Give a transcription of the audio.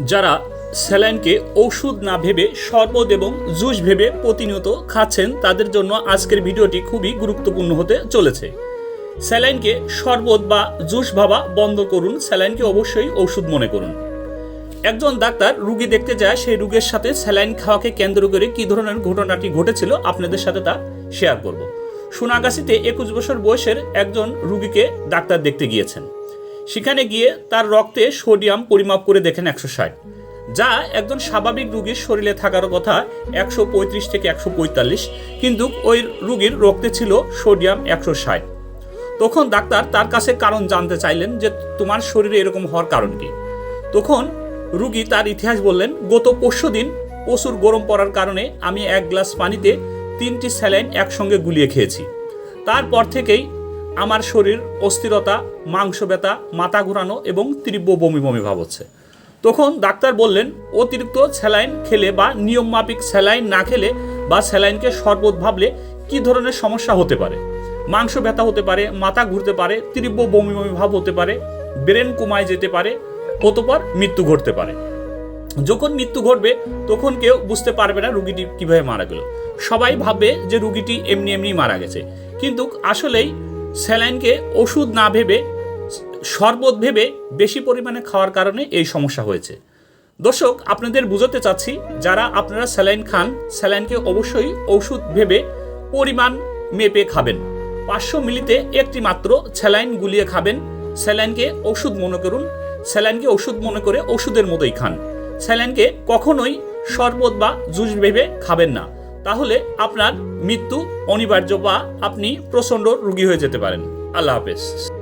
যারা স্যালাইনকে ওষুধ না ভেবে শরবত এবং জুস ভেবে প্রতিনিয়ত খাচ্ছেন, তাদের জন্য আজকের ভিডিওটি খুবই গুরুত্বপূর্ণ হতে চলেছে। স্যালাইনকে শরবত বা জুস ভাবা বন্ধ করুন, স্যালাইনকে অবশ্যই ওষুধ মনে করুন। একজন ডাক্তার রুগী দেখতে যায়, সেই রোগের সাথে স্যালাইন খাওয়াকে কেন্দ্র করে কি ধরনের ঘটনাটি ঘটেছিল, আপনাদের সাথে তা শেয়ার করব। সোনাগাছিতে একুশ বছর বয়সের একজন রুগীকে ডাক্তার দেখতে গিয়েছেন। সেখানে গিয়ে তার রক্তে সোডিয়াম পরিমাপ করে দেখেন একশো ষাট, যা একজন স্বাভাবিক রুগীর শরীরে থাকার কথা একশো পঁয়ত্রিশ থেকে একশো পঁয়তাল্লিশ, কিন্তু ওই রুগীর রক্তে ছিল সোডিয়াম একশো ষাট। তখন ডাক্তার তার কাছে কারণ জানতে চাইলেন যে তোমার শরীরে এরকম হওয়ার কারণ কি। তখন রুগী তার ইতিহাস বললেন, গত পরশু দিন প্রচুর গরম পড়ার কারণে আমি এক গ্লাস পানিতে তিনটি স্যালাইন একসঙ্গে গুলিয়ে খেয়েছি। তারপর থেকেই আমার শরীর, অস্থিরতা, মাংস ব্যথা, মাথা ঘোরানো এবং তীব্র বমি বমি ভাব হচ্ছে। তখন ডাক্তার বললেন, অতিরিক্ত স্যালাইন খেলে বা নিয়ম মাফিক স্যালাইন না খেলে বা স্যালাইনকে শরবত ভাবলে কি ধরনের সমস্যা হতে পারে? মাংস ব্যথা হতে পারে, মাথা ঘুরতে পারে, তীব্র বমি বমি ভাব হতে পারে, ব্রেন কমায় যেতে পারে, অতপর মৃত্যু ঘটতে পারে। যখন মৃত্যু ঘটবে, তখন কেউ বুঝতে পারবে না রুগীটি কীভাবে মারা গেল। সবাই ভাববে যে রুগীটি এমনি এমনি মারা গেছে। কিন্তু আসলেই স্যালাইনকে ওষুধ না ভেবে, শরবত ভেবে বেশি পরিমাণে খাওয়ার কারণে এই সমস্যা হয়েছে। দর্শক, আপনাদের বুঝাতে চাচ্ছি, যারা আপনারা স্যালাইন খান, স্যালাইনকে অবশ্যই ওষুধ ভেবে পরিমাণ মেপে খাবেন। পাঁচশো মিলিতে একটি মাত্র স্যালাইন গুলিয়ে খাবেন। স্যালাইনকে ওষুধ মনে করুন, স্যালাইনকে ওষুধ মনে করে ওষুধের মতোই খান। স্যালাইনকে কখনোই শরবত বা জুস ভেবে খাবেন না। তাহলে আপনার মৃত্যু অনিবার্য বা আপনি প্রচণ্ড রুগী হয়ে যেতে পারেন। আল্লাহ হাফেজ।